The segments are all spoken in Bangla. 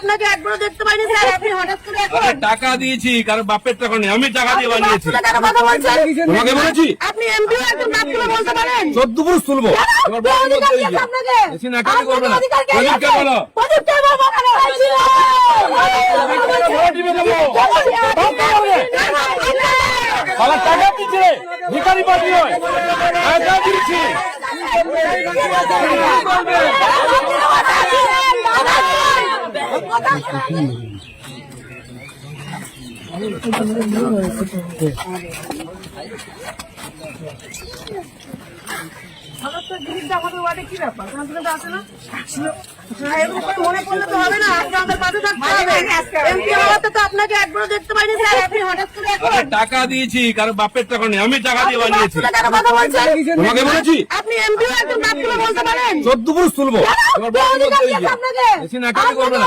আপনাকে একবারও দেখতে পাইনি স্যার আপনি হঠাৎ করে এখন টাকা দিয়েছি কারণ বাপের টাকা নেই আমি টাকা দিয়ে বানিয়েছি তোমাকে বলেছি আপনি এমপিও একজন বাথরুমে বলতে পারেন চোদ্দ পুরুষ তুলবো তোমার বড় কে অধিকার বলতে দিয়েছে বেশি নাকামি করবে না প্রদীপকে বলো প্রদীপকে দিবে দেবো টাকা দিচ্ছে ভিখারি পার্টি টাকা মনে করলে তো হবে না আপনি আমাদের পাশে থাকতে হবে তো আপনাকে একবারও দেখতে পাইনি স্যার আপনি হঠাৎ করে টাকা দিয়েছি কারণ বাপের টাকা নেই আমি টাকা দিয়ে বানিয়েছি। তোমাকে বলেছি। আপনি এমপিও একজন বাথরুমে বলতে পারেন চোদ্দ পুরুষ তুলবো আমার মনে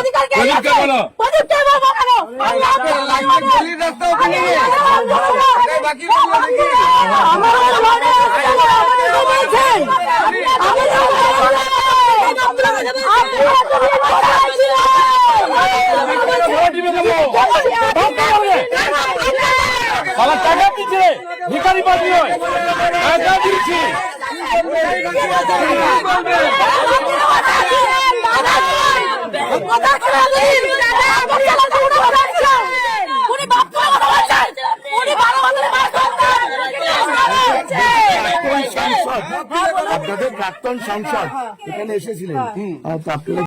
টাকা দিচ্ছে হয় টাকা দিচ্ছি আপনাদের প্রাক্তন সাংসদ এখানে এসেছিলেন। আর তো আপনারা